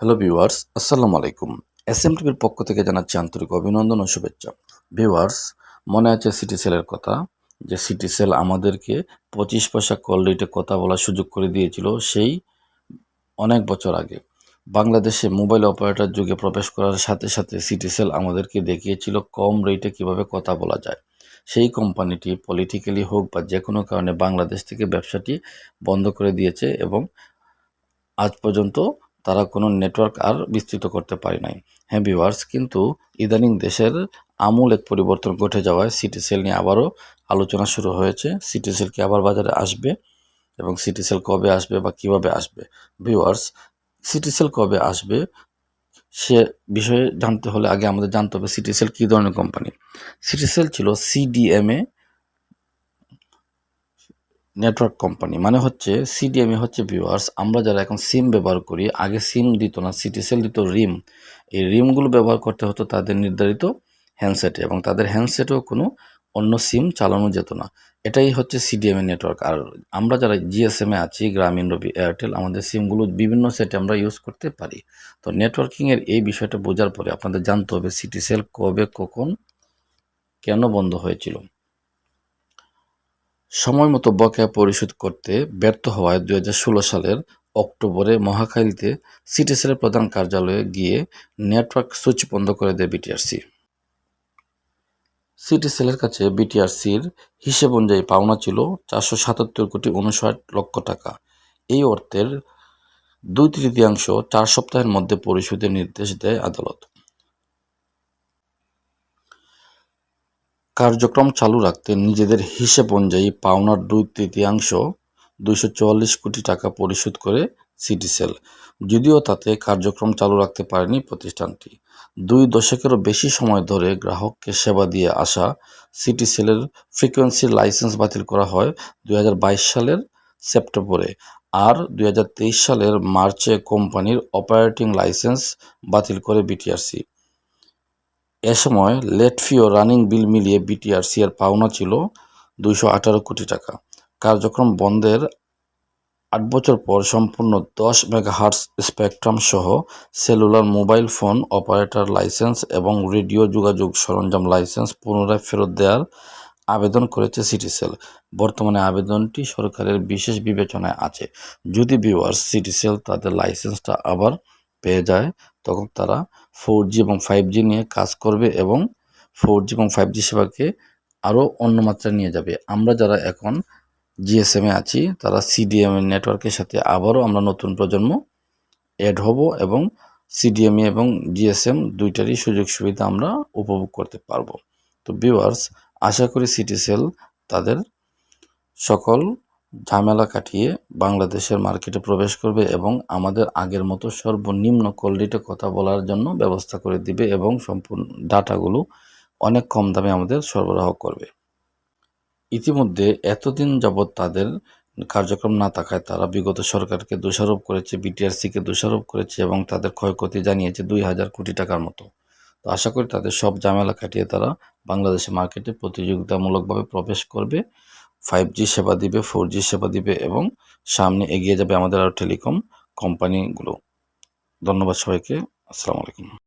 Hello viewers আসসালামু আলাইকুম S M টিভির পক্ষ থেকে জানাচ্ছি আন্তরিক অভিনন্দন ও শুভেচ্ছা। ভিউয়ার্স মনে আছে সিটি সেলের কথা? যে সিটি সেল আমাদেরকে পঁচিশ পয়সা কল রেটে কথা বলার সুযোগ করে দিয়েছিল সেই অনেক বছর আগে। বাংলাদেশে মোবাইল অপারেটর যুগে প্রবেশ করার সাথে সাথে সিটি সেল আমাদেরকে দেখিয়েছিল কম রেটে কীভাবে কথা বলা যায়। সেই কোম্পানিটি পলিটিক্যালি হোক বা যে কোনো কারণে বাংলাদেশ থেকে ব্যবসাটি বন্ধ করে দিয়েছে এবং আজ পর্যন্ত তারা কোনো নেটওয়ার্ক আর বিস্তৃত করতে পারে নাই। হ্যাঁ ভিউয়ার্স কিন্তু ইদানিং দেশের আমূল এক পরিবর্তন ঘটে যাওয়ায় সিটি সেল নিয়ে আবারও আলোচনা শুরু হয়েছে। সিটি সেল কি আবার বাজারে আসবে এবং সিটি সেল কবে আসবে বা কীভাবে আসবে? ভিউয়ার্স সিটি সেল কবে আসবে সে বিষয়ে জানতে হলে আগে আমাদের জানতে হবে সিটি সেল কী ধরনের কোম্পানি সিটি সেল ছিল সিডিএমএ নেটওয়ার্ক কোম্পানি মানে হচ্ছে সিডিএমএ হচ্ছে ভিউয়ার্স আমরা যারা এখন সিম ব্যবহার করি, আগে সিম দিত না সিটিসেল দিত রিম এই রিমগুলো ব্যবহার করতে হতো তাদের নির্ধারিত হ্যান্ডসেটে এবং তাদের হ্যান্ডসেটেও কোনো অন্য সিম চালানো যেত না। এটাই হচ্ছে সিডিএমএ নেটওয়ার্ক আর আমরা যারা জিএসএমে আছি, গ্রামীণ রবি, এয়ারটেল, আমাদের সিমগুলো বিভিন্ন সেটে আমরা ইউজ করতে পারি। তো নেটওয়ার্কিংয়ের এই বিষয়টা বোঝার পরে আপনাদের জানতে হবে সিটিসেল কবে, কখন, কেন বন্ধ হয়েছিল। সময় মতো বকেয়া পরিশোধ করতে ব্যর্থ হওয়ায় দু হাজার ষোলো সালের অক্টোবরে মহাখালীতে সিটিসেলের প্রধান কার্যালয়ে গিয়ে নেটওয়ার্ক সুইচ বন্ধ করে দেয় বিটিআরসি। সিটিসেলের কাছে বিটিআরসির হিসেব অনুযায়ী পাওনা ছিল চারশো সাতাত্তর কোটি উনষাট লক্ষ টাকা। এই অর্থের দুই তৃতীয়াংশ চার সপ্তাহের মধ্যে পরিশোধের নির্দেশ দেয় আদালত। কার্যক্রম চালু রাখতে নিজেদের হিসেব অনুযায়ী পাওনার দুই তৃতীয়াংশ, দুইশো চুয়াল্লিশ কোটি টাকা পরিশোধ করে সিটিসেল। যদিও তাতে কার্যক্রম চালু রাখতে পারেনি প্রতিষ্ঠানটি। দুই দশকেরও বেশি সময় ধরে গ্রাহককে সেবা দিয়ে আসা সিটিসেলের ফ্রিকোয়েন্সির লাইসেন্স বাতিল করা হয় দু হাজার বাইশ সালের সেপ্টেম্বরে আর দুই হাজার তেইশ সালের মার্চে কোম্পানির অপারেটিং লাইসেন্স বাতিল করে বিটিআরসি। এ সময় লেট ফি ও রানিং বিল মিলিয়ে বিটিআরসি এর পাওনা ছিল দুইশো আঠারো কোটি টাকা। কার্যক্রম বন্ধের আট বছর পর সম্পূর্ণ দশ মেগাহার্টস স্পেকট্রাম সহ cellular mobile phone, operator licence এবং রেডিও যোগাযোগ সরঞ্জাম লাইসেন্স পুনরায় ফেরত দেওয়ার আবেদন করেছে সিটিসেল। বর্তমানে আবেদনটি সরকারের বিশেষ বিবেচনায় আছে। যদি ভিউয়ার্স সিটিসেল তাদের লাইসেন্সটা আবার পেয়ে যায়, তখন তারা ফোর জি এবং ফাইভ জি নিয়ে কাজ করবে এবং ফোর জি এবং ফাইভ জি সেবাকে আরও অন্য মাত্রায় নিয়ে যাবে। আমরা যারা এখন জিএসএমে আছি, তারা সিডিএম নেটওয়ার্কের সাথে আবারও আমরা নতুন প্রজন্ম অ্যাড হব এবং সিডিএমএ এবং জিএসএম দুইটারই সুযোগ সুবিধা আমরা উপভোগ করতে পারব। তো ভিউয়ার্স আশা করি সিটিসেল তাদের সকল ঝামেলা কাটিয়ে বাংলাদেশের মার্কেটে প্রবেশ করবে এবং আমাদের আগের মতো সর্বনিম্ন কোয়ালিটিতে কথা বলার জন্য ব্যবস্থা করে দিবে এবং সম্পূর্ণ ডাটাগুলো অনেক কম দামে আমাদের সরবরাহ করবে। ইতিমধ্যে এতদিন যাবৎ তাদের কার্যক্রম না থাকায় তারা বিগত সরকারকে দোষারোপ করেছে, বিটিআরসিকে দোষারোপ করেছে এবং তাদের ক্ষয়ক্ষতি জানিয়েছে দুই হাজার কোটি টাকার মতো। তো আশা করি তাদের সব ঝামেলা কাটিয়ে তারা বাংলাদেশের মার্কেটে প্রতিযোগিতামূলকভাবে প্রবেশ করবে। ফাইভ জি সেবা দিবে ফোর জি সেবা দিবে এবং সামনে এগিয়ে যাবে আমাদের আরও টেলিকম কোম্পানিগুলো। ধন্যবাদ সবাইকে। আসসালামু আলাইকুম।